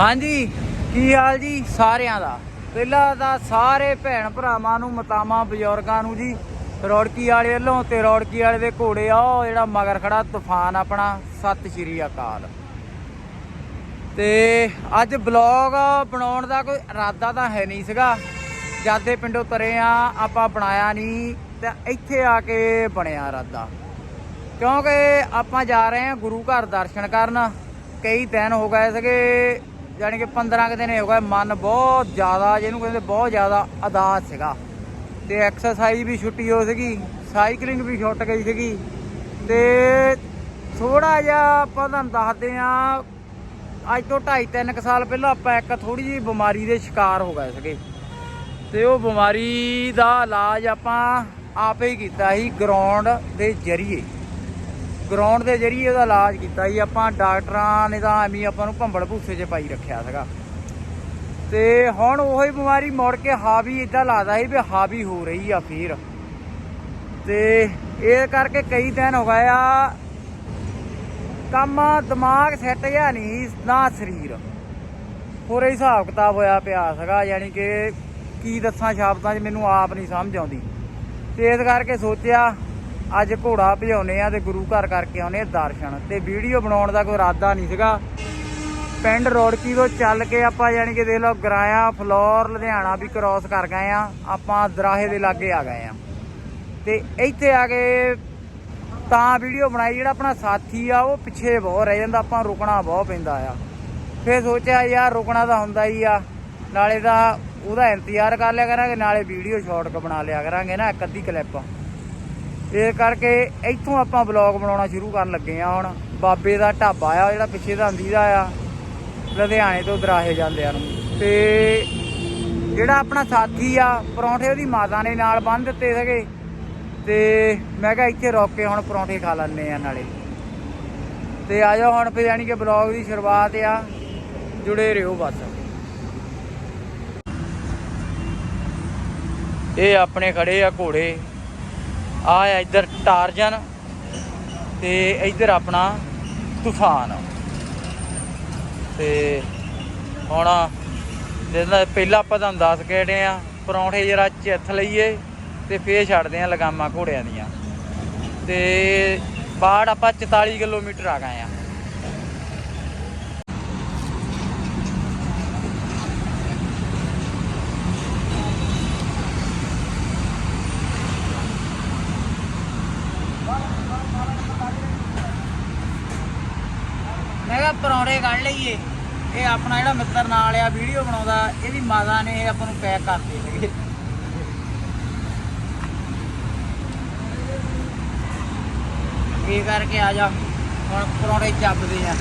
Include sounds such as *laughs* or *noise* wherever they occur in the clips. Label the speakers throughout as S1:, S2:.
S1: ਹਾਂਜੀ, ਕੀ ਹਾਲ ਜੀ ਸਾਰਿਆਂ ਦਾ? ਪਹਿਲਾਂ ਤਾਂ ਸਾਰੇ ਭੈਣ ਭਰਾਵਾਂ ਨੂੰ, ਮਤਾਵਾਂ, ਬਜ਼ੁਰਗਾਂ ਨੂੰ ਜੀ ਰੌੜਕੀ ਵਾਲੇ ਵੱਲੋਂ ਤੇ ਰੌੜਕੀ ਵਾਲੇ ਦੇ ਘੋੜੇ ਆ ਉਹ ਜਿਹੜਾ ਮਗਰ ਖੜਾ ਤੂਫਾਨ ਆਪਣਾ, ਸਤਿ ਸ਼੍ਰੀ ਅਕਾਲ। ਤੇ ਅੱਜ ਬਲੌਗ ਬਣਾਉਣ ਦਾ ਕੋਈ ਇਰਾਦਾ ਤਾਂ ਹੈ ਨਹੀਂ ਸੀਗਾ। ਜਾਦੇ ਪਿੰਡੋਂ ਤਰੇ ਆ, ਆਪਾਂ ਬਣਾਇਆ ਨਹੀਂ, ਤੇ ਇੱਥੇ ਆ ਕੇ ਬਣਿਆ ਇਰਾਦਾ। ਕਿਉਂਕਿ ਆਪਾਂ ਜਾ ਰਹੇ ਹਾਂ ਗੁਰੂ ਘਰ ਦਰਸ਼ਨ ਕਰਨ। ਕਈ ਦਿਨ ਹੋ ਗਏ ਸੀਗੇ ਯਾਨੀ ਕਿ 15 ਕੁ ਦਿਨ ਹੋ ਗਏ, ਮਨ ਬਹੁਤ ਜ਼ਿਆਦਾ, ਜਿਹਨੂੰ ਕਹਿੰਦੇ ਬਹੁਤ ਜ਼ਿਆਦਾ ਅਦਾਸ ਸੀਗਾ। ਤੇ ਐਕਸਰਸਾਈਜ਼ ਵੀ ਛੁੱਟੀ ਹੋ ਸੀਗੀ ਸਾਈਕਲਿੰਗ ਵੀ ਛੁੱਟ ਗਈ ਸੀਗੀ। ਤੇ ਥੋੜਾ ਜਿਹਾ ਆਪਾਂ ਤੁਹਾਨੂੰ ਦੱਸਦੇ ਆ ਅੱਜ ਤੋਂ 2.5 3 ਕੁ ਸਾਲ ਪਹਿਲਾਂ ਆਪਾਂ ਇੱਕ ਥੋੜੀ ਜਿਹੀ ਬਿਮਾਰੀ ਦੇ ਸ਼ਿਕਾਰ ਹੋ ਗਏ ਸੀਗੇ। ਤੇ ਉਹ ਬਿਮਾਰੀ ਦਾ ਇਲਾਜ ਆਪਾਂ ਆਪੇ ਹੀ ਕੀਤਾ ਸੀ ਗਰਾਊਂਡ ਦੇ ਜ਼ਰੀਏ। ਗਰਾਊਂਡ ਦੇ ਜ਼ਰੀਏ ਉਹਦਾ ਇਲਾਜ ਕੀਤਾ ਜੀ। ਆਪਾਂ ਡਾਕਟਰਾਂ ਨੇ ਤਾਂ ਐਵੇਂ ਆਪਾਂ ਨੂੰ ਭੰਬਲ ਭੂਸੇ 'ਚ ਪਾਈ ਰੱਖਿਆ ਸੀਗਾ। ਤੇ ਹੁਣ ਉਹੀ ਬਿਮਾਰੀ ਮੁੜ ਕੇ ਹਾਵੀ ਇਦਾਂ ਲੱਗਦਾ ਸੀ ਵੀ ਹਾਵੀ ਹੋ ਰਹੀ ਆ ਫੇਰ। ਤੇ ਇਹ ਕਰਕੇ ਕਈ ਦਿਨ ਹੋ ਗਏ ਆ। ਕੰਮ ਦਿਮਾਗ ਸੈੱਟ ਜਿਹਾ ਨਹੀਂ ਨਾ ਸਰੀਰ। ਹੋਰ ਹੀ ਹਿਸਾਬ ਕਿਤਾਬ ਹੋਇਆ ਪਿਆ ਸੀਗਾ, ਯਾਨੀ ਕਿ ਕੀ ਦੱਸਾਂ ਸ਼ਬਦਾਂ 'ਚ ਮੈਨੂੰ ਆਪ ਨਹੀਂ ਸਮਝ ਆਉਂਦੀ। ਤੇ ਇਸ ਕਰਕੇ ਸੋਚਿਆ ਅੱਜ ਘੋੜਾ ਭਜਾਉਨੇ ਆ ਤੇ ਗੁਰੂ ਘਰ ਕਰਕੇ ਆਉਨੇ ਆ ਦਰਸ਼ਨ। ਤੇ ਵੀਡੀਓ ਬਣਾਉਣ ਦਾ ਕੋਈ ਇਰਾਦਾ ਨਹੀਂ ਸੀਗਾ। ਪਿੰਡ ਰੋੜਕੀ ਤੋਂ ਚੱਲ ਕੇ ਆਪਾਂ ਯਾਨੀ ਕਿ ਦੇਖ ਲਓ ਗਰਾਇਆ, ਫਲੋਰ, ਲੁਧਿਆਣਾ ਵੀ ਕ੍ਰਾਸ ਕਰ ਗਏ ਆ। ਆਪਾਂ ਦਰਾਹੇ ਦੇ ਲਾਗੇ ਆ ਗਏ ਆ। ਤੇ ਇੱਥੇ ਆ ਕੇ ਤਾਂ ਵੀਡੀਓ ਬਣਾਈ ਜਿਹੜਾ ਆਪਣਾ ਸਾਥੀ ਆ, ਉਹ ਪਿੱਛੇ ਬਹੁਤ ਰਹਿ ਜਾਂਦਾ, ਆਪਾਂ ਰੁਕਣਾ ਬਹੁਤ ਪੈਂਦਾ ਆ। ਫਿਰ ਸੋਚਿਆ ਯਾਰ ਰੁਕਣਾ ਤਾਂ ਹੁੰਦਾ ਹੀ ਆ। ਨਾਲੇ ਤਾਂ ਉਹਦਾ ਇੰਤਜ਼ਾਰ ਕਰ ਲਿਆ ਕਰਾਂਗੇ, ਨਾਲੇ ਵੀਡੀਓ ਸ਼ਾਰਟ ਬਣਾ ਲਿਆ ਕਰਾਂਗੇ ਨਾ, ਇੱਕ ਅੱਧੀ ਕਲਿੱਪ ਇਹ ਕਰਕੇ ਇੱਥੋਂ ਆਪਾਂ ਵਲੌਗ ਬਣਾਉਣਾ ਸ਼ੁਰੂ ਕਰਨ ਲੱਗੇ ਆ ਹੁਣ। ਬਾਬੇ ਦਾ ਢਾਬਾ ਆ, ਜਿਹੜਾ ਪਿੱਛੇ ਦਾ ਅੰਦੀ ਦਾ ਆ। ਲੁਧਿਆਣੇ ਤੋਂ ਦਰਾਹੇ ਜਾਂਦਿਆਂ ਨੂੰ ਤੇ ਜਿਹੜਾ ਆਪਣਾ ਸਾਥੀ ਆ, ਪਰੌਂਠੇ ਉਹਦੀ ਮਾਤਾ ਨੇ ਨਾਲ ਬੰਨ ਦਿੱਤੇ ਸੀਗੇ। ਤੇ ਮੈਂ ਕਿਹਾ ਇੱਥੇ ਰੁਕ ਕੇ ਹੁਣ ਪਰੌਂਠੇ ਖਾ ਲੈਣੇ ਆ ਨਾਲੇ। ਤੇ ਆ ਜਾਓ ਹੁਣ ਫਿਰ ਯਾਨੀ ਕਿ ਬਲੌਗ ਦੀ ਸ਼ੁਰੂਆਤ ਆ। ਜੁੜੇ ਰਹੋ ਬਸ। ਇਹ ਆਪਣੇ ਖੜੇ ਆ ਘੋੜੇ। ਆ ਆ ਇੱਧਰ ਟਾਰਜਨ ਤੇ ਇੱਧਰ ਆਪਣਾ ਤੂਫਾਨ। ਤੇ ਹੁਣ ਜਿਹਦਾ ਪਹਿਲਾਂ ਆਪਾਂ ਤੁਹਾਨੂੰ ਦੱਸ ਕੇ ਹਟੇ ਆ ਪਰੌਂਠੇ ਜਰਾ ਚਿੱਥ ਲਈਏ ਤੇ ਫੇਰ ਛੱਡਦੇ ਆ ਲਗਾਮਾਂ ਘੋੜਿਆਂ ਦੀਆਂ। ਤੇ ਬਾੜ ਆਪਾਂ 44 ਕਿਲੋਮੀਟਰ ਆ ਗਏ ਆ ਮੈਂ ਪਰੌਂਠੇ ਕੱਢ ਲਈਏ। ਇਹ ਆਪਣਾ ਜਿਹੜਾ ਮਿੱਤਰ ਨਾਲ ਆ, ਵੀਡੀਓ ਬਣਾਉਂਦਾ ਇਹਦੀ ਮਾਤਾ ਨੇ ਇਹ ਆਪਾਂ ਨੂੰ ਪੈਕ ਕਰਤੇ ਸੀਗੇ। ਇਹ ਕਰਕੇ ਆ ਜਾ, ਹੁਣ ਪਰੌਂਠੇ ਚੱਬਦੇ ਆ।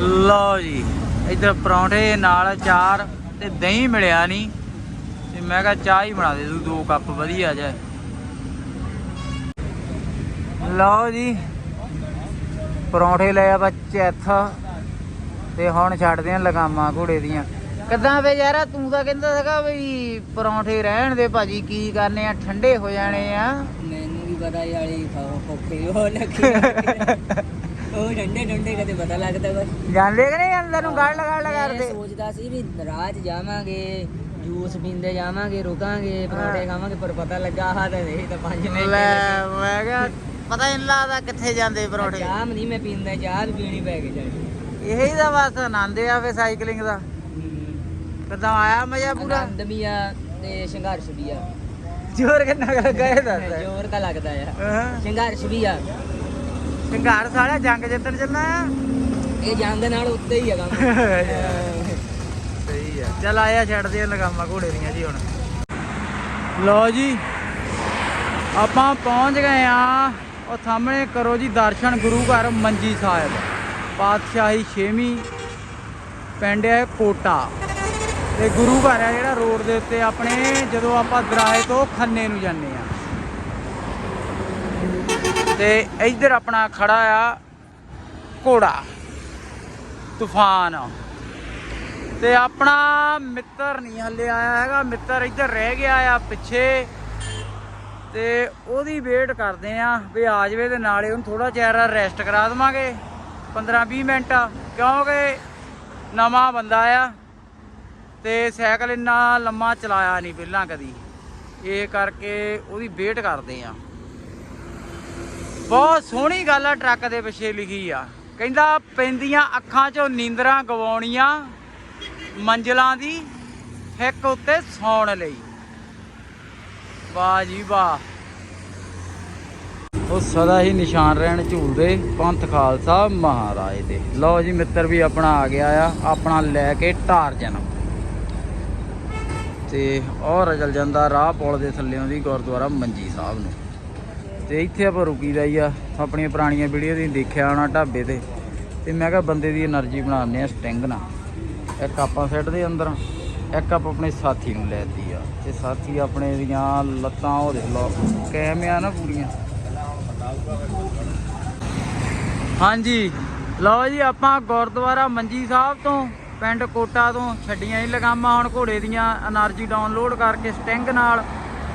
S1: ਲਓ ਜੀ, ਇੱਧਰ ਪਰੌਂਠੇ ਨਾਲ ਚਾਰ ਤੇ ਦਹੀਂ ਮਿਲਿਆ ਨਹੀਂ ਤੇ ਮੈਂ ਕਿਹਾ ਚਾਹ ਹੀ ਬਣਾ ਦੇ, ਤੂੰ ਦੋ ਕੱਪ ਵਧੀਆ ਜਿਹਾ। ਲਓ ਜੀ। ਪਰੌਂਠੇ ਲਏ ਆ ਬੱਚੇ ਇੱਥਾ ਤੇ ਹੁਣ ਛੱਡਦੇ ਆ ਲਗਾਮਾਂ ਘੋੜੇ ਦੀਆਂ। ਕਿੱਦਾਂ ਵੇ ਯਾਰਾ ਤੂੰ ਤਾਂ ਕਹਿੰਦਾ ਸੀਗਾ ਵੀ ਪਰੌਂਠੇ ਰਹਿਣ ਦੇ ਭਾਜੀ ਕੀ ਕਰਨੇ ਆ? ਠੰਡੇ ਹੋ ਜਾਣੇ ਆ।
S2: ਮੈਨੂੰ ਵੀ ਪਤਾ ਯਾਰੀ ਖਾਓ ਕੋਕੇ ਉਹ ਲੱਗੀ ਉਹ ਠੰਡੇ ਠੰਡੇ ਕਦੇ ਪਤਾ ਲੱਗਦਾ ਬਸ
S1: ਜਾਂਦੇ ਕਿ ਨਹੀਂ ਅੰਦਰ ਨੂੰ? ਗਾੜ ਲਗਾੜ
S2: ਮੈਂ
S1: ਕਰਦੇ।
S2: ਸੋਚਦਾ ਸੀ ਵੀ ਰਾਤ ਜਾਵਾਂਗੇ ਜੂਸ ਪੀਂਦੇ ਜਾਵਾਂਗੇ ਰੁਕਾਂਗੇ ਪਰੌਂਠੇ ਖਾਵਾਂਗੇ ਪਰ ਪਤਾ ਲੱਗਾ ਆਹ ਤਾਂ ਨਹੀਂ ਤਾਂ 5 ਮਿੰਟ
S1: ਲੈ ਮੈਂ ਕਿਹਾ ਪਤਾ ਨਹੀਂ ਲੱਗਦਾ ਕਿੱਥੇ ਜਾਂਦੇ ਪਰੌਂਠੇ।
S2: ਚਾਹ ਨਹੀਂ ਮੈਂ ਪੀਂਦਾ ਚਾਹ ਵੀ ਪੀਣੀ ਪੈ ਗਈ ਜਾਣੀ।
S1: ਇਹੀ ਤਾਂ ਬਸ ਆਨੰਦ ਆ ਫੇ ਸਾਈਕਲਿੰਗ ਦਾ। ਕਿੱਦਾਂ ਆਇਆ ਮਜ਼ਾ ਪੂਰਾ?
S2: ਆਨੰਦ ਵੀ ਆ ਤੇ ਸੰਘਰਸ਼ ਵੀ ਆ।
S1: ਜ਼ੋਰ ਕਿੰਨਾ ਕਰ ਗਏ ਦੱਸ। *laughs*
S2: ਜ਼ੋਰ ਤਾਂ ਲੱਗਦਾ ਆ। ਸੰਘਰਸ਼ ਵੀ ਆ।
S1: ਸ਼ਿੰਗਾਰ ਸਾਲਿਆ ਜੰਗ ਜਿੱਤਣ ਚੱਲਣਾ ਆ।
S2: ਇਹ ਜੰਗ ਨਾਲ ਉੱਤੇ ਹੀ ਕੰਮ। *laughs*
S1: ਸਹੀ ਆ। ਚੱਲ ਆਇਆ ਛੱਡਦੇ ਆ ਲਗਾਮਾਂ ਘੋੜੇ ਦੀਆਂ ਜੀ ਹੁਣ। ਲਓ ਜੀ ਆਪਾਂ ਪਹੁੰਚ ਗਏ ਆ ਉਹ ਸਾਹਮਣੇ ਕਰੋ ਜੀ ਦਰਸ਼ਨ ਗੁਰੂ ਘਰ ਮੰਜੀ ਸਾਹਿਬ। ਪਾਤਸ਼ਾਹੀ 6ਵੀਂ ਪਿੰਡ ਹੈ ਕੋਟਾ। ਤੇ ਗੁਰੂ ਘਰ ਹੈ ਜਿਹੜਾ ਰੋਡ ਦੇ ਉੱਤੇ ਆਪਣੇ, ਜਦੋਂ ਆਪਾਂ ਦਰਾਹੇ ਤੋਂ ਖੰਨੇ ਨੂੰ ਜਾਂਦੇ ਆ ਤੇ ਇੱਧਰ ਆਪਣਾ ਖੜਾ ਆ ਘੋੜਾ, ਤੂਫਾਨ। ਤੇ ਆਪਣਾ ਮਿੱਤਰ ਨਹੀਂ ਹੱਲੇ ਆਇਆ ਹੈਗਾ, ਮਿੱਤਰ ਇੱਧਰ ਰਹਿ ਗਿਆ ਆ ਪਿੱਛੇ। ਤੇ ਉਹਦੀ ਵੇਟ ਕਰਦੇ ਆ ਵੀ ਆ ਜਾਵੇ ਤੇ ਨਾਲੇ ਉਹਨੂੰ ਥੋੜਾ ਚਿਰ ਰੈਸਟ ਕਰਾ ਦੇਵਾਂਗੇ। 15-20 ਮਿੰਟ ਕਿਉਂਕਿ ਨਵਾਂ ਬੰਦਾ ਆ ਤੇ ਸਾਈਕਲ ਇੰਨਾ ਲੰਮਾ ਚਲਾਇਆ ਨਹੀਂ ਪਹਿਲਾਂ ਕਦੀ। ਇਹ ਕਰਕੇ ਉਹਦੀ ਵੇਟ ਕਰਦੇ ਆ। ਬਹੁਤ ਸੋਹਣੀ ਗੱਲ ਆ ਟਰੱਕ ਦੇ ਪਿੱਛੇ ਲਿਖੀ ਆ। ਕਹਿੰਦਾ ਪੈਂਦੀਆਂ ਅੱਖਾਂ 'ਚੋਂ ਨੀਂਦਰਾਂ ਗਵਾਉਣੀਆਂ ਮੰਜ਼ਲਾਂ ਦੀ ਹਿੱਕ ਉੱਤੇ ਸੌਣ ਲਈ। ਵਾਹ ਜੀ ਵਾਹ। ਉਹ ਸਦਾ ਹੀ ਨਿਸ਼ਾਨ ਰਹਿਣ ਝੂਲਦੇ ਪੰਥ ਖਾਲਸਾ ਮਹਾਰਾਜ ਦੇ। ਲਓ ਜੀ ਮਿੱਤਰ ਵੀ ਆਪਣਾ ਆ ਗਿਆ ਆ, ਆਪਣਾ ਲੈ ਕੇ ਟਾਰ ਜਨਮ। ਤੇ ਔਰ ਰਜਲ ਜਾਂਦਾ ਰਾਹ ਪੁਲ ਦੇ ਥੱਲੇੋਂ ਦੀ ਗੁਰਦੁਆਰਾ ਮੰਜੀ ਸਾਹਿਬ ਨੂੰ। ਤੇ ਇੱਥੇ ਆਪਾਂ ਰੁਕੀ ਹੀ ਆ, ਆਪਣੀਆਂ ਪੁਰਾਣੀਆਂ ਵੀਡੀਓ ਦੀ ਦੇਖਿਆ ਹੋਣਾ ਢਾਬੇ ਤੇ। ਤੇ ਮੈਂ ਕਿਹਾ ਬੰਦੇ ਦੀ એનર્ਜੀ ਬਣਾਉਂਦੇ ਆ ਸਟਿੰਗ ਨਾਲ। ਇੱਕ ਆਪਾਂ ਸੈੱਟ ਦੇ ਅੰਦਰ। ਇੱਕ ਆਪ ਆਪਣੇ ਸਾਥੀ ਨੂੰ ਲੈਤੀ ਆ। ਤੇ ਸਾਥੀ ਆਪਣੇ ਦੀਆਂ ਲੱਤਾਂ ਉਹ ਦੇਖ ਲਓ ਕੈਮ ਨਾ ਪੂਰੀਆਂ। ਹਾਂਜੀ, ਲਓ ਜੀ, ਆਪਾਂ ਗੁਰਦੁਆਰਾ ਮੰਜੀ ਸਾਹਿਬ ਤੋਂ, ਪਿੰਡ ਕੋਟਾ ਤੋਂ ਛੱਡੀਆਂ ਹੀ ਲਗਾਮਾਂ ਹੁਣ ਘੋੜੇ ਦੀਆਂ એનર્ਜੀ ਡਾਊਨਲੋਡ ਕਰਕੇ ਸਟਿੰਗ ਨਾਲ।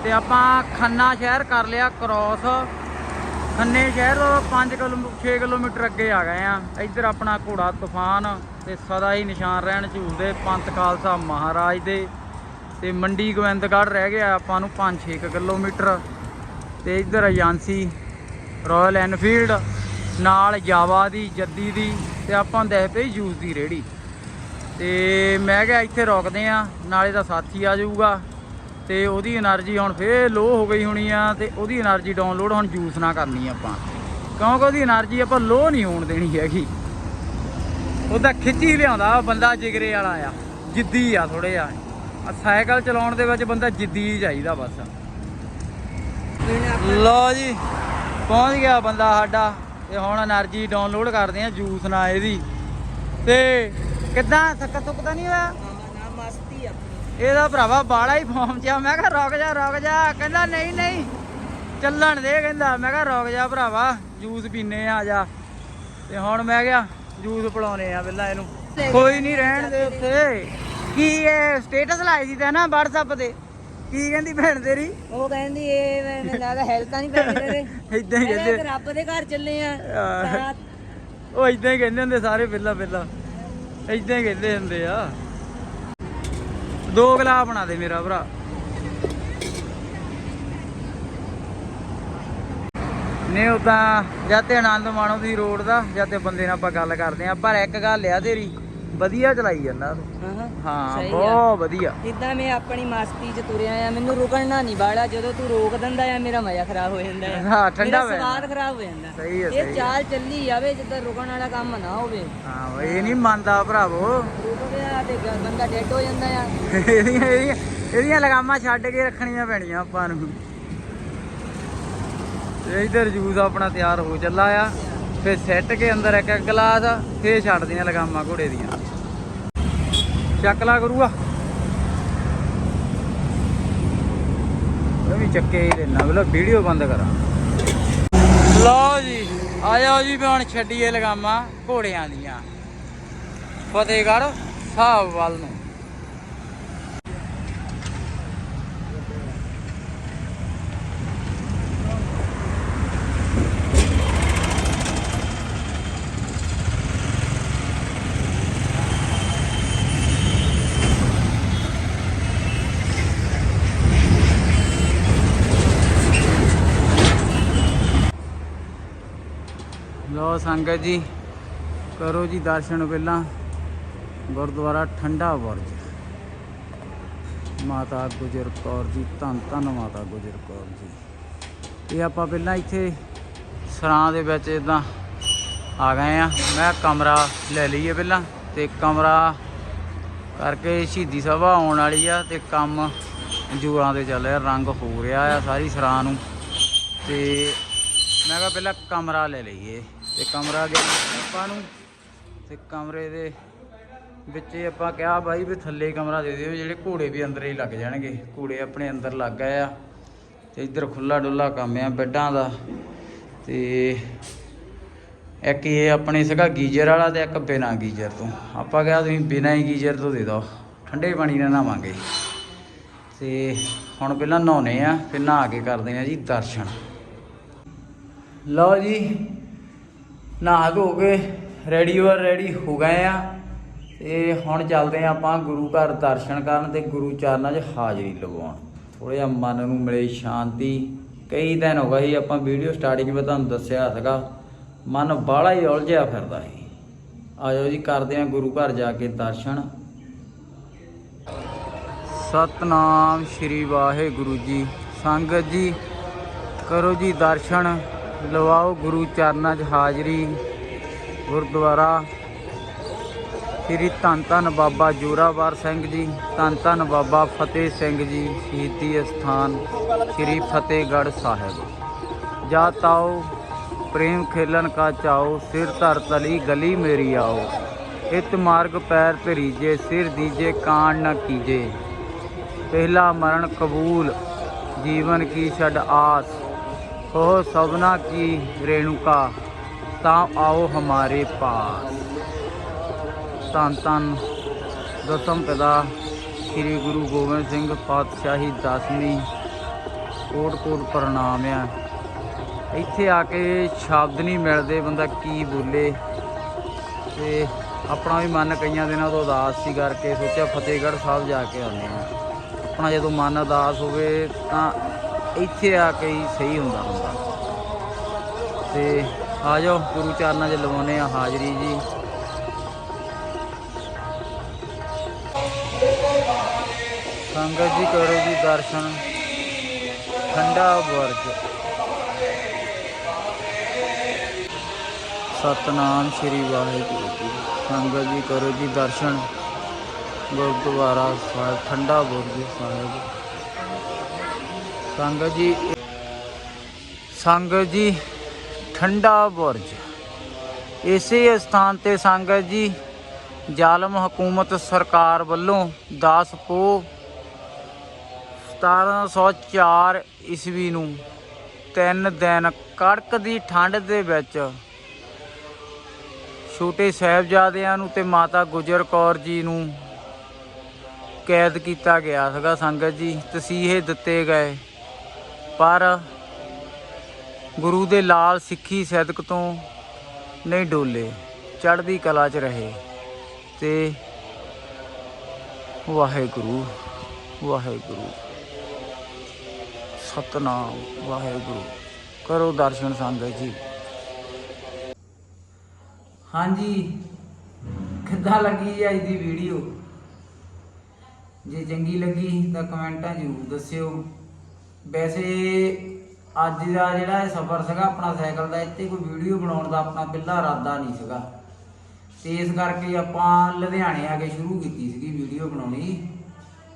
S1: ਤੇ ਆਪਾਂ ਖੰਨਾ ਸ਼ਹਿਰ ਕਰ ਲਿਆ ਕ੍ਰੋਸ ਖੰਨੇ ਸ਼ਹਿਰ ਤੋਂ 5 ਕਿਲੋ 6 ਕਿਲੋਮੀਟਰ ਅੱਗੇ ਆ ਗਏ ਆ। ਇੱਧਰ ਆਪਣਾ ਘੋੜਾ ਤੂਫਾਨ। ਤੇ ਸਦਾ ਹੀ ਨਿਸ਼ਾਨ ਰਹਿਣ ਝੂਲਦੇ ਪੰਥ ਖਾਲਸਾ ਮਹਾਰਾਜ ਦੇ। ਤੇ ਮੰਡੀ ਗੋਬਿੰਦਗੜ੍ਹ ਰਹਿ ਗਿਆ ਆਪਾਂ ਨੂੰ 5-6 ਕਿਲੋਮੀਟਰ। ਤੇ ਇਧਰ ਏਜੰਸੀ ਰਾਇਲ ਐਨਫੀਲਡ ਨਾਲ ਜਾਵਾ ਦੀ, ਜੱਦੀ ਦੀ ਤੇ ਆਪਾਂ ਦੇਖ ਪਈ ਜੂਸ ਦੀ ਰੇੜੀ ਤੇ ਮੈਂ ਕਿਹਾ ਇੱਥੇ ਰੋਕਦੇ ਆ ਨਾਲੇ ਦਾ ਸਾਥੀ ਆ ਜਾਊਗਾ। ਤੇ ਉਹਦੀ એનર્ਜੀ ਹੁਣ ਫੇਰ ਲੋ ਹੋ ਗਈ ਹੋਣੀ ਆ ਤੇ ਉਹਦੀ એનર્ਜੀ ਡਾਊਨਲੋਡ ਹੁਣ ਜੂਸ ਨਾ ਕਰਨੀ ਆਪਾਂ। ਕਿਉਂਕਿ ਉਹਦੀ એનર્ਜੀ ਆਪਾਂ ਲੋ ਨਹੀਂ ਹੋਣ ਦੇਣੀ ਹੈਗੀ। ਉਹਦਾ ਖਿੱਚੀ ਲਿਆਉਂਦਾ ਬੰਦਾ ਜਿਗਰੇ ਵਾਲਾ ਆ। ਜਿੱਦੀ ਆ ਥੋੜੇ ਆ। ਸਾਈਕਲ ਚਲਾਉਣ ਦੇ ਵਿੱਚ ਬੰਦਾ ਜਿੱਦੀ ਚਾਹੀਦਾ ਬਸ। ਲਓ ਜੀ ਪਹੁੰਚ ਗਿਆ ਬੰਦਾ ਸਾਡਾ। ਤੇ ਹੁਣ એનર્ਜੀ ਡਾਊਨਲੋਡ ਕਰਦੇ ਆ ਜੂਸ ਨਾ ਇਹਦੀ। ਤੇ ਕਿੱਦਾਂ ਥੱਕਾ ਤੁੱਕਦਾ ਨਹੀਂ ਹੋਇਆ?
S2: ਮਸਤੀ ਆਪਣੀ
S1: ਇਹਦਾ ਭਰਾਵਾ ਬਾਲਾ ਹੀ ਫਾਰਮ ਚ ਆ। ਮੈਂ ਕਿਹਾ ਰੁਕ ਜਾ ਰੁਕ ਜਾ। ਕਹਿੰਦਾ ਨਹੀਂ ਨਹੀਂ। ਚੱਲਣ ਦੇ ਕਹਿੰਦਾ। ਮੈਂ ਕਿਹਾ ਰੁਕ ਜਾ ਭਰਾਵਾ। ਜੂਸ ਪੀਨੇ ਆ ਜਾ। ਤੇ ਹੁਣ ਮੈਂ ਕਿਹਾ ਜੂਸ ਪਿਲਾਉਨੇ ਆ ਪਹਿਲਾਂ ਇਹਨੂੰ। ਕੋਈ ਨਹੀਂ ਰਹਿਣ ਦੇ ਉੱਥੇ। ਕੀ ਇਹ ਸਟੇਟਸ ਲਾਈ ਸੀ ਤਾਂ ਨਾ WhatsApp ਤੇ? ਕੀ ਕਹਿੰਦੀ ਭੈਣ ਤੇਰੀ?
S2: ਉਹ ਕਹਿੰਦੀ ਇਹ ਮੈਨੂੰ ਲੱਗਦਾ ਹੈਲਥ ਨਹੀਂ ਤੇਰੇ
S1: ਇਦਾਂ ਹੀ ਕਹਿੰਦੇ।
S2: ਕਿਹਾ ਰੱਬ ਦੇ ਘਰ ਚੱਲੇ ਆ।
S1: ਉਹ ਇਦਾਂ ਹੀ ਕਹਿੰਦੇ ਹੁੰਦੇ ਸਾਰੇ ਪਹਿਲਾਂ ਪਹਿਲਾਂ ਇਦਾਂ ਹੀ ਕਹਿੰਦੇ ਹੁੰਦੇ ਆ। ਦੋ ਗਲਾ ਬਣਾ ਦੇ ਮੇਰਾ ਭਰਾ। ਨੇ ਉਦਾਂ ਜਦ ਤੇ ਆਨੰਦ ਮਾਣੋ ਦੀ ਰੋਡ ਦਾ ਜਦ ਤੇ ਬੰਦੇ ਨਾਲ ਆਪਾਂ ਗੱਲ ਕਰਦੇ ਆ ਪਰ ਇੱਕ ਗੱਲ ਆ ਤੇਰੀ ਵਧੀਆ ਚਲਾਈ ਜਾਂਦਾ
S2: ਹਾਂ।
S1: ਬਹੁਤ ਵਧੀਆ।
S2: ਜਿੱਦਾਂ ਮੈਂ ਆਪਣੀ ਮਸਤੀ 'ਚ ਤੁਰਿਆ ਆ ਮੈਨੂੰ ਰੁਕਣਾ ਨਹੀਂ ਬਾੜਾ ਜਦੋਂ ਤੂੰ ਰੋਕ ਦਿੰਦਾ ਆ ਮੇਰਾ ਮਜ਼ਾ ਖਰਾਬ ਹੋ ਜਾਂਦਾ ਆ।
S1: ਹਾਂ, ਠੰਡਾ ਹੋ ਜਾਂਦਾ।
S2: ਸਵਾਦ ਖਰਾਬ ਹੋ ਜਾਂਦਾ।
S1: ਸਹੀ ਹੈ, ਸਹੀ
S2: ਇਹ। ਚਾਲ ਚੱਲੀ ਜਾਵੇ ਜਿੱਦਾਂ ਰੁਕਣ ਵਾਲਾ ਕੰਮ ਨਾ ਹੋਵੇ।
S1: ਹਾਂ ਇਹ ਨਹੀਂ ਮੰਨਦਾ ਭਰਾਵੋ।
S2: ਰੁਕ ਗਿਆ ਤੇ ਬੰਦਾ ਡੈਡ ਹੋ ਜਾਂਦਾ ਆ। *laughs*
S1: ਇਹਦੀਆਂ ਇਹਦੀਆਂ ਲਗਾਮਾਂ ਛੱਡ ਕੇ ਰੱਖਣੀਆਂ ਪੈਣੀਆਂ ਆਪਾਂ ਨੂੰ। ਤੇ ਇਧਰ ਜੂਸ ਆਪਣਾ ਤਿਆਰ ਹੋ ਚੱਲਾ ਆ, ਫਿਰ ਸੈੱਟ ਕੇ ਅੰਦਰ ਇੱਕ ਇੱਕ ਗਲਾਸ, ਫੇਰ ਛੱਡਦੀਆਂ ਲਗਾਮਾਂ ਘੋੜੇ ਦੀਆਂ। ਚੱਕ ਲਾ ਕਰੂਗਾ ਇਹ ਵੀ ਚੱਕੇ ਹੀ ਲੈਣਾ ਬਲਾ ਵੀਡੀਓ ਬੰਦ ਕਰਾਂ। ਲਓ ਜੀ ਆ ਜੀ ਹੁਣ ਛੱਡੀਏ ਲਗਾਮਾਂ ਘੋੜਿਆਂ ਦੀਆਂ। ਫਤਿਹਗੜ੍ਹ ਸਾਹਿਬ ਵੱਲ ਨੂੰ। ਲੋ ਸੰਗਤ ਜੀ, ਕਰੋ ਜੀ ਦਰਸ਼ਨ ਪਹਿਲਾਂ। ਗੁਰਦੁਆਰਾ ਠੰਡਾ ਬੁਰਜ। ਮਾਤਾ ਗੁਜਰ ਕੌਰ ਜੀ, ਧੰਨ ਧੰਨ ਮਾਤਾ ਗੁਜਰ ਕੌਰ ਜੀ। ਇਹ ਆਪਾਂ ਪਹਿਲਾਂ ਇੱਥੇ ਸਰਾਂ ਦੇ ਵਿੱਚ ਇਦਾਂ ਆ ਗਏ ਆ। ਮੈਂ ਕਮਰਾ ਲੈ ਲਈਏ ਪਹਿਲਾਂ ਤੇ ਕਮਰਾ ਕਰਕੇ ਸ਼ਹੀਦੀ ਸਭਾ ਆਉਣ ਵਾਲੀ ਆ ਤੇ ਕੰਮ ਜੂਰਾਂ ਦੇ ਚੱਲ ਰਿਹਾ, ਰੰਗ ਹੋ ਰਿਹਾ ਆ ਸਾਰੀ ਸਰਾਂ ਨੂੰ। ਤੇ ਮੈਂ ਕਿਹਾ ਪਹਿਲਾਂ ਕਮਰਾ ਲੈ ਲਈਏ। ਤੇ ਕਮਰਾ ਗਿਆ ਆਪਾਂ ਨੂੰ। ਤੇ ਕਮਰੇ ਦੇ ਵਿੱਚ ਆਪਾਂ ਕਿਹਾ ਬਾਈ ਵੀ ਥੱਲੇ ਕਮਰਾ ਦੇ ਦਿਓ, ਜਿਹੜੇ ਘੋੜੇ ਵੀ ਅੰਦਰ ਹੀ ਲੱਗ ਜਾਣਗੇ। ਘੋੜੇ ਆਪਣੇ ਅੰਦਰ ਲੱਗ ਗਏ ਆ ਤੇ ਇੱਧਰ ਖੁੱਲਾ ਡੁੱਲਾ ਕੰਮ ਆ ਬੈੱਡਾਂ ਦਾ। ਤੇ ਇੱਕ ਇਹ ਆਪਣੇ ਸੀਗਾ ਗੀਜ਼ਰ ਵਾਲਾ ਤੇ ਇੱਕ ਬਿਨਾ ਗੀਜ਼ਰ ਤੋਂ। ਆਪਾਂ ਕਿਹਾ ਤੁਸੀਂ ਬਿਨਾ ਹੀ ਗੀਜ਼ਰ ਤੋਂ ਦੇ ਦਿਓ, ਠੰਡੇ ਪਾਣੀ ਨਾਲ ਨਹਾਵਾਂਗੇ। ਤੇ ਹੁਣ ਪਹਿਲਾਂ ਨਹਾਉਨੇ ਆ, ਫਿਰ ਨਹਾ ਕੇ ਕਰਦੇ ਆ ਜੀ ਦਰਸ਼ਨ। ਲਓ ਜੀ ਨਹਾ ਧੋ ਕੇ ਰੈਡੀ ਵਰ ਰੈਡੀ ਹੋ ਗਏ ਆ। ਤੇ ਹੁਣ ਚੱਲਦੇ ਆ ਆਪਾਂ ਗੁਰੂ ਘਰ ਦਰਸ਼ਨ ਕਰਨ ਤੇ ਗੁਰੂ ਚਰਨਾਂ 'ਚ ਹਾਜ਼ਰੀ ਲਗਾਉਣ ਥੋੜਾ ਜਿਹਾ ਮਨ ਨੂੰ ਮਿਲੇ ਸ਼ਾਂਤੀ। ਕਈ ਦਿਨ ਹੋ ਗਏ ਸੀ ਆਪਾਂ ਵੀਡੀਓ ਸਟਾਰਟਿੰਗ ਵਿੱਚ ਤੁਹਾਨੂੰ ਦੱਸਿਆ ਸੀਗਾ, ਮਨ ਬਾਹਲਾ ਹੀ ਉਲਝਿਆ ਫਿਰਦਾ ਸੀ। ਆਜੋ ਜੀ, ਕਰਦੇ ਆ ਗੁਰੂ ਘਰ ਜਾ ਕੇ ਦਰਸ਼ਨ। ਸਤਨਾਮ ਸ਼੍ਰੀ ਵਾਹਿਗੁਰੂ ਜੀ। ਸੰਗਤ ਜੀ, ਕਰੋ ਜੀ ਦਰਸ਼ਨ। ਲਵਾਓ ਗੁਰੂ ਚਰਨਾਂ 'ਚ ਹਾਜ਼ਰੀ, ਗੁਰਦੁਆਰਾ। ਸ੍ਰੀ ਧੰਨ ਧੰਨ ਬਾਬਾ ਜੋਰਾਵਰ ਸਿੰਘ ਜੀ, ਧੰਨ ਧੰਨ ਬਾਬਾ ਫਤਿਹ ਸਿੰਘ ਜੀ, ਸ਼ਹੀਦੀ ਅਸਥਾਨ ਸ੍ਰੀ ਫਤਿਹਗੜ੍ਹ ਸਾਹਿਬ। ਜਾ ਤਾਓ, ਪ੍ਰੇਮ ਖੇਲਣ ਕਾ ਚਾਓ, ਸਿਰ ਧਰ ਤਲੀ ਗਲੀ ਮੇਰੀ ਆਓ। ਇਤ ਮਾਰਗ ਪੈਰ ਧਰੀਜੇ, ਸਿਰ ਦੀਜੇ ਕਾਣ ਨ ਕੀਜੇ। ਪਹਿਲਾ ਮਰਨ ਕਬੂਲ, ਜੀਵਨ ਕੀ ਛੱਡ ਆਸ। ਹੋ ਸਭਨਾ ਕੀ ਰੇਣੁਕਾ, ਤਾਂ ਆਓ ਹਮਾਰੇ ਪਾਸ। ਧੰਨ ਧੰਨ ਦਸਮ ਪਿਤਾ ਸ੍ਰੀ ਗੁਰੂ ਗੋਬਿੰਦ ਸਿੰਘ ਪਾਤਸ਼ਾਹੀ ਦਸਵੀਂ ਕੋਟ ਕੋਟ ਪ੍ਰਣਾਮ ਆ। ਇੱਥੇ ਆ ਕੇ ਸ਼ਬਦ ਨਹੀਂ ਮਿਲਦੇ, ਬੰਦਾ ਕੀ ਬੋਲੇ? ਤੇ ਆਪਣਾ ਵੀ ਮਨ ਕਈਆਂ ਦਿਨਾਂ ਤੋਂ ਉਦਾਸ ਸੀ ਕਰਕੇ ਸੋਚਿਆ ਫਤਿਹਗੜ੍ਹ ਸਾਹਿਬ ਜਾ ਕੇ ਆਉਂਦੇ ਆ ਆਪਣਾ ਜਦੋਂ ਮਨ ਉਦਾਸ ਹੋਵੇ ਤਾਂ ਇੱਥੇ ਆ ਕੇ ਹੀ ਸਹੀ ਹੁੰਦਾ ਹੁੰਦਾ। ਤੇ ਆ ਜਾਓ, ਗੁਰੂ ਚਰਨਾਂ 'ਚ ਲਵਾਉਨੇ ਆ ਹਾਜ਼ਰੀ ਜੀ। ਸੰਗਤ ਜੀ ਕਰੋ ਜੀ ਦਰਸ਼ਨ। ਠੰਡਾ ਬੁਰਜ ਸਤਨਾਮ ਸ੍ਰੀ ਵਾਹਿਗੁਰੂ ਜੀ। ਸੰਗਤ ਜੀ ਕਰੋ ਜੀ ਦਰਸ਼ਨ। ਗੁਰਦੁਆਰਾ ਸਾਹਿਬ, ਠੰਡਾ ਬੁਰਜ ਸਾਹਿਬ। ਸੰਗਤ ਜੀ ਸੰਗਤ ਜੀ, ਠੰਡਾ ਬੁਰਜ। ਇਸੇ ਸਥਾਨ ਤੇ ਸੰਗਤ ਜੀ, ਜ਼ਾਲਮ ਹਕੂਮਤ ਸਰਕਾਰ ਵੱਲੋਂ 10 ਪੋ 1704 ਈਸਵੀ ਨੂੰ ਤਿੰਨ ਦਿਨ ਕੜਕ ਦੀ ਠੰਡ ਦੇ ਵਿੱਚ ਛੋਟੇ ਸਾਹਿਬਜ਼ਾਦਿਆਂ ਨੂੰ ਤੇ ਮਾਤਾ ਗੁਜਰ ਕੌਰ ਜੀ ਨੂੰ ਕੈਦ ਕੀਤਾ ਗਿਆ ਸੀਗਾ ਸੰਗਤ ਜੀ, ਤਸੀਹੇ ਦਿੱਤੇ ਗਏ। ਪਰ ਗੁਰੂ ਦੇ ਲਾਲ ਸਿੱਖੀ ਸਦਕ ਤੋਂ ਨਹੀਂ ਡੋਲੇ, ਚੜ੍ਹਦੀ ਕਲਾ 'ਚ ਰਹੇ ਤੇ ਵਾਹਿਗੁਰੂ ਵਾਹਿਗੁਰੂ। ਸਤਨਾਮ, ਵਾਹਿਗੁਰੂ। ਕਰੋ ਦਰਸ਼ਨ ਸੰਗਤ ਜੀ। ਹਾਂਜੀ, ਕਿੱਦਾਂ ਲੱਗੀ ਜੀ ਅੱਜ ਦੀ ਵੀਡੀਓ ਜੇ ਚੰਗੀ ਲੱਗੀ ਤਾਂ ਕਮੈਂਟਾਂ ਜ਼ਰੂਰ ਦੱਸਿਓ। ਵੈਸੇ ਅੱਜ ਦਾ ਜਿਹੜਾ ਇਹ ਸਫ਼ਰ ਸੀਗਾ, ਆਪਣਾ ਸਾਈਕਲ ਦਾ, ਇੱਥੇ ਕੋਈ ਵੀਡੀਓ ਬਣਾਉਣ ਦਾ ਆਪਣਾ ਪਹਿਲਾ ਇਰਾਦਾ ਨਹੀਂ ਸੀਗਾ। ਤੇ ਇਸ ਕਰਕੇ ਆਪਾਂ ਲੁਧਿਆਣੇ ਆ ਕੇ ਸ਼ੁਰੂ ਕੀਤੀ ਸੀਗੀ ਵੀਡੀਓ ਬਣਾਉਣੀ।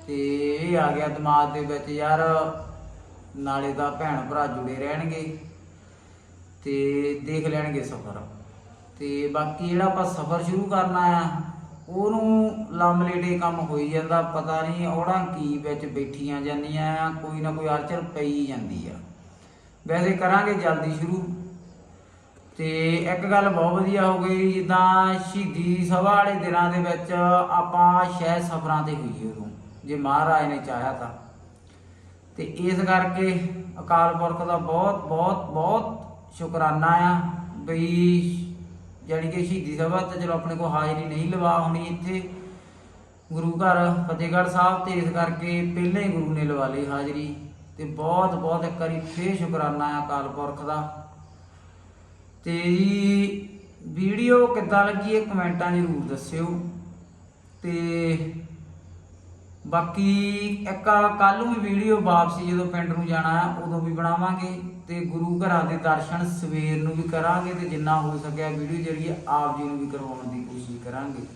S1: ਤੇ ਇਹ ਆ ਗਿਆ ਦਿਮਾਗ ਦੇ ਵਿੱਚ, ਯਾਰ ਨਾਲੇ ਦਾ ਭੈਣ ਭਰਾ ਜੁੜੇ ਰਹਿਣਗੇ ਤੇ ਦੇਖ ਲੈਣਗੇ ਸਫ਼ਰ। ਤੇ ਬਾਕੀ ਜਿਹੜਾ ਆਪਾਂ ਸਫ਼ਰ ਸ਼ੁਰੂ ਕਰਨਾ ਆ ਉਹਨੂੰ ਲੰਮਲੇਟੇ ਕੰਮ ਹੋਈ ਜਾਂਦਾ, ਪਤਾ ਨਹੀਂ ਔੜਾਂ ਕੀ ਵਿੱਚ ਬੈਠੀਆਂ ਜਾਂਦੀਆਂ ਆ, ਕੋਈ ਨਾ ਕੋਈ ਅੜਚਨ ਪਈ ਜਾਂਦੀ ਆ। ਵੈਸੇ ਕਰਾਂਗੇ ਜਲਦੀ ਸ਼ੁਰੂ। ਤੇ ਇੱਕ ਗੱਲ ਬਹੁਤ ਵਧੀਆ ਹੋ ਗਈ, ਜਿੱਦਾਂ ਸ਼ਹੀਦੀ ਸਭਾ ਵਾਲੇ ਦਿਨਾਂ ਦੇ ਵਿੱਚ ਆਪਾਂ ਸ਼ਾਇਦ ਸਫ਼ਰਾਂ ਤੇ ਹੋਈਏ ਉਦੋਂ, ਜੇ ਮਹਾਰਾਜ ਨੇ ਚਾਹਿਆ ਤਾਂ। ਤੇ ਇਸ ਕਰਕੇ ਅਕਾਲ ਪੁਰਖ ਦਾ ਬਹੁਤ ਬਹੁਤ ਬਹੁਤ ਸ਼ੁਕਰਾਨਾ ਆ, ਬਈ ਜਾਣੀ ਕਿ ਸ਼ਹੀਦੀ ਸਭਾ ਤੇ ਚਲੋ ਆਪਣੇ ਕੋਲ ਹਾਜ਼ਰੀ ਨਹੀਂ ਲਵਾ ਹੋਣੀ ਇੱਥੇ। ਗੁਰੂ ਘਰ, ਫਤਿਹਗੜ੍ਹ ਸਾਹਿਬ ਤੇ ਇਸ ਕਰਕੇ ਪਹਿਲਾਂ ਹੀ ਗੁਰੂ ਨੇ ਲਵਾ ਲਈ ਹਾਜ਼ਰੀ ਤੇ ਬਹੁਤ ਬਹੁਤ ਇੱਕ ਵਾਰੀ ਫੇਰ ਸ਼ੁਕਰਾਨਾ ਆ ਅਕਾਲ ਪੁਰਖ ਦਾ। ਤੇ ਵੀਡੀਓ ਕਿੱਦਾਂ ਲੱਗੀ ਇਹ ਕਮੈਂਟਾਂ ਜ਼ਰੂਰ ਦੱਸਿਓ। ਤੇ ਬਾਕੀ ਇੱਕ ਕੱਲ ਨੂੰ ਵੀ ਵੀਡੀਓ ਵਾਪਸੀ ਜਦੋਂ ਪਿੰਡ ਨੂੰ ਜਾਣਾ ਹੈ ਉਦੋਂ ਵੀ ਬਣਾਵਾਂਗੇ ਤੇ ਗੁਰੂ ਘਰਾਂ ਦੇ ਦਰਸ਼ਨ ਸਵੇਰ ਨੂੰ ਵੀ ਕਰਾਂਗੇ ਤੇ ਜਿੰਨਾ ਹੋ ਸਕਿਆ ਵੀਡੀਓ ਜਿਹੜੀ ਆਪ ਜੀ ਨੂੰ ਵੀ ਕਰਵਾਉਣ ਦੀ ਕੋਸ਼ਿਸ਼ ਕਰਾਂਗੇ।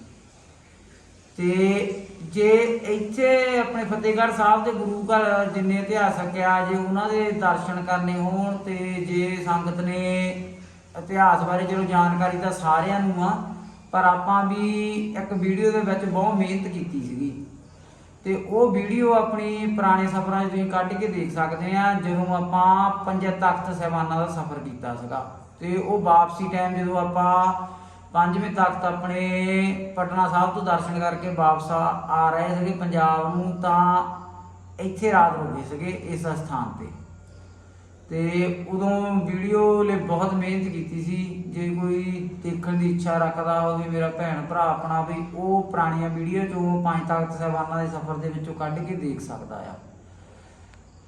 S1: ਤੇ ਜੇ ਇੱਥੇ ਆਪਣੇ ਫਤਿਹਗੜ੍ਹ ਸਾਹਿਬ ਦੇ ਗੁਰੂ ਘਰ ਜਿੰਨੇ ਇਤਿਹਾਸਕ ਆ ਜੇ ਉਹਨਾਂ ਦੇ ਦਰਸ਼ਨ ਕਰਨੇ ਹੋਣ ਤੇ ਜੇ ਸੰਗਤ ਨੇ ਇਤਿਹਾਸ ਬਾਰੇ ਚਲੋ ਜਾਣਕਾਰੀ ਤਾਂ ਸਾਰਿਆਂ ਨੂੰ ਆ, ਪਰ ਆਪਾਂ ਵੀ ਇੱਕ ਵੀਡੀਓ ਦੇ ਵਿੱਚ ਬਹੁਤ ਮਿਹਨਤ ਕੀਤੀ ਸੀਗੀ। ਤੇ ਉਹ ਵੀਡੀਓ ਆਪਣੀ ਪੁਰਾਣੇ ਸਫ਼ਰਾਂ 'ਚ ਤੁਸੀਂ ਕੱਢ ਕੇ ਦੇਖ ਸਕਦੇ ਆ, ਜਦੋਂ ਆਪਾਂ ਪੰਜ ਤਖਤ ਸਹਿਬਾਨਾਂ ਦਾ ਸਫ਼ਰ ਕੀਤਾ ਸੀਗਾ। ਤੇ ਉਹ ਵਾਪਸੀ ਟਾਈਮ ਜਦੋਂ ਆਪਾਂ ਪੰਜਵੇਂ ਤਖਤ ਆਪਣੇ ਪਟਨਾ ਸਾਹਿਬ ਤੋਂ ਦਰਸ਼ਨ ਕਰਕੇ ਵਾਪਸ ਆ ਆ ਰਹੇ ਸੀਗੇ ਪੰਜਾਬ ਨੂੰ, ਤਾਂ ਇੱਥੇ ਰਾਤ ਰੁਕੇ ਸੀਗੇ ਇਸ ਸਥਾਨ ਤੇ। ਤੇ ਉਦੋਂ ਵੀਡੀਓ ਲਈ ਬਹੁਤ ਮਿਹਨਤ ਕੀਤੀ ਸੀ। ਜੇ ਕੋਈ ਦੇਖਣ ਦੀ ਇੱਛਾ ਰੱਖਦਾ ਹੋਵੇ ਮੇਰਾ ਭੈਣ ਭਰਾ ਆਪਣਾ ਵੀ ਉਹ ਪੁਰਾਣੀਆਂ ਵੀਡੀਓ ਚੋਂ ਪੰਜ ਤਖਤ ਸਾਹਿਬਾਨਾਂ ਦੇ ਸਫ਼ਰ ਦੇ ਵਿੱਚੋਂ ਕੱਢ ਕੇ ਦੇਖ ਸਕਦਾ ਆ।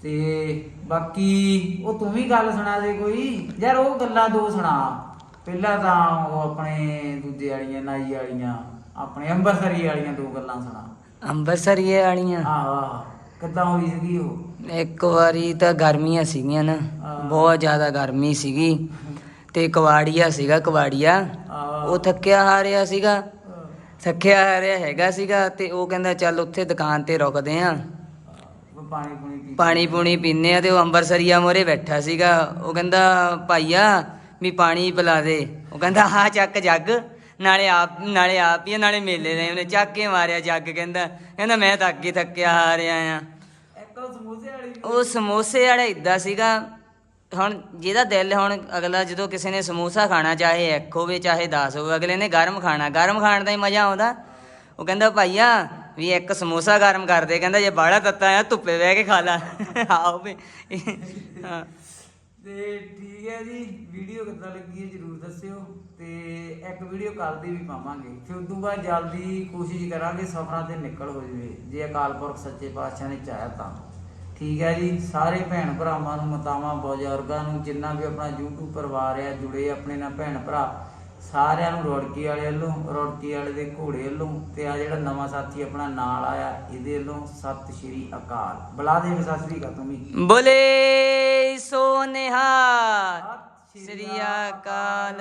S1: ਤੇ ਬਾਕੀ ਉਹ ਤੂੰ ਵੀ ਗੱਲ ਸੁਣਾ ਦੇ ਕੋਈ। ਯਾਰ ਉਹ ਗੱਲਾਂ ਦੋ ਸੁਣਾ। ਪਹਿਲਾਂ ਤਾਂ ਉਹ ਆਪਣੇ ਦੂਜੇ ਵਾਲੀਆਂ ਨਾਈ ਵਾਲੀਆਂ ਆਪਣੇ ਅੰਬਰਸਰੀ ਵਾਲੀਆਂ ਦੋ ਗੱਲਾਂ ਸੁਣਾ।
S2: ਅੰਬਰਸਰੀਏ ਵਾਲੀਆਂ?
S1: ਆਹ ਆਹ ਕਿੱਦਾਂ ਹੋਈ ਸੀਗੀ ਉਹ?
S2: ਇੱਕ ਵਾਰੀ ਤਾਂ ਗਰਮੀਆਂ ਸੀਗੀਆਂ ਨਾ
S1: ਹਾਂ।
S2: ਬਹੁਤ ਜ਼ਿਆਦਾ ਗਰਮੀ ਸੀਗੀ ਤੇ ਕਵਾੜੀਆ ਸੀਗਾ ਕਵਾੜੀਆ। ਉਹ ਥੱਕਿਆ ਹਾਰਿਆ ਸੀਗਾ ਥੱਕਿਆ ਹਾਰਿਆ ਹੈਗਾ ਸੀਗਾ ਤੇ ਉਹ ਕਹਿੰਦਾ ਚੱਲ ਉੱਥੇ ਦੁਕਾਨ ਤੇ ਰੁਕਦੇ ਆਂ।
S1: ਪਾਣੀ ਪੂਣੀ ਪੀ
S2: ਪਾਣੀ ਪੂਣੀ ਪੀਨੇ ਆ ਤੇ ਉਹ ਅੰਬਰਸਰੀਆ ਮੋਰੇ ਬੈਠਾ ਸੀਗਾ। ਉਹ ਕਹਿੰਦਾ ਭਾਈਆ ਵੀ ਪਾਣੀ ਪਿਲਾ ਦੇ। ਉਹ ਕਹਿੰਦਾ ਹਾਂ ਚੱਕ ਜੱਗ ਨਾਲੇ ਆਪ ਨਾਲੇ ਆਪ ਹੀ ਆ, ਨਾਲੇ ਮੇਲੇ ਦੇ ਉਹਨੇ ਚੱਕ ਕੇ ਮਾਰਿਆ ਜੱਗ ਕਹਿੰਦਾ। ਕਹਿੰਦਾ ਮੈਂ ਤਾਂ ਅੱਗੇ ਥੱਕਿਆ ਹਾਰਿਆ ਆ।
S1: ਇੱਕ ਉਹ ਸਮੋਸੇ ਵਾਲੀ ਵੀ-
S2: ਉਹ ਸਮੋਸੇ ਵਾਲਾ ਇਦਾਂ ਸੀਗਾ। ਹੁਣ ਜਿਹਦਾ ਦਿਲ ਹੁਣ ਅਗਲਾ ਜਦੋਂ ਕਿਸੇ ਨੇ ਸਮੋਸਾ ਖਾਣਾ ਚਾਹੇ ਇੱਕ ਹੋਵੇ ਚਾਹੇ 10 ਹੋਵੇ ਅਗਲੇ ਨੇ ਗਰਮ ਖਾਣਾ। ਗਰਮ ਖਾਣ ਦਾ ਹੀ ਮਜ਼ਾ ਆਉਂਦਾ। ਉਹ ਕਹਿੰਦਾ ਭਾਈਆ ਵੀ ਇੱਕ ਸਮੋਸਾ ਗਰਮ ਕਰ ਦੇ। ਕਹਿੰਦਾ ਜੇ ਬਾਹਲਾ ਤੱਤਾ ਆ ਧੁੱਪੇ ਬਹਿ ਕੇ ਖਾ ਲਾ। ਆਓ ਵੀ। ਹਾਂ।
S1: ਤੇ ਠੀਕ ਹੈ ਜੀ ਵੀਡੀਓ ਕਿੱਦਾਂ ਲੱਗੀ ਹੈ ਜਰੂਰ ਦੱਸਿਓ। ਤੇ ਇੱਕ ਵੀਡੀਓ ਕੱਲ ਦੀ ਵੀ ਪਾਵਾਂਗੇ। ਫਿਰ ਉਦੋਂ ਬਾਅਦ ਜਲਦੀ ਕੋਸ਼ਿਸ਼ ਕਰਾਂਗੇ ਸਫ਼ਰਾਂ ਤੇ ਨਿਕਲ ਹੋ ਜਵੇ। ਜੇ ਅਕਾਲ ਪੁਰਖ ਸੱਚੇ ਪਾਤਸ਼ਾਹ ਨੇ ਚਾਹਿਆ ਤਾਂ। ਠੀਕ ਹੈ ਜੀ ਸਾਰੇ ਭੈਣ ਭਰਾਵਾਂ ਨੂੰ ਮਤਾਵਾਂ ਬਜ਼ੁਰਗਾਂ ਨੂੰ ਜਿੰਨਾ ਵੀ ਆਪਣਾ YouTube ਪਰਿਵਾਰ ਆ ਜੁੜੇ ਆਪਣੇ ਨਾਲ ਭੈਣ ਭਰਾ ਸਾਰਿਆਂ ਨੂੰ ਰੋੜਕੀ ਵਾਲੇ ਵੱਲੋਂ ਰੋੜਕੀ ਵਾਲੇ ਦੇ ਘੋੜੇ ਵੱਲੋਂ ਤੇ ਆ ਜਿਹੜਾ ਨਵਾਂ ਸਾਥੀ ਆਪਣਾ ਨਾਲ ਆਇਆ ਇਹਦੇ ਵੱਲੋਂ ਸਤਿ ਸ਼੍ਰੀ ਅਕਾਲ। ਬੁਲਾ ਦੇ ਸਤਿ ਸ਼੍ਰੀ ਅਕਾਲ ਤੂੰ ਵੀ।
S2: ਬੋਲੇ ਸੋ ਨਿਹਾਲ। ਸ੍ਰੀ ਅਕਾਲ।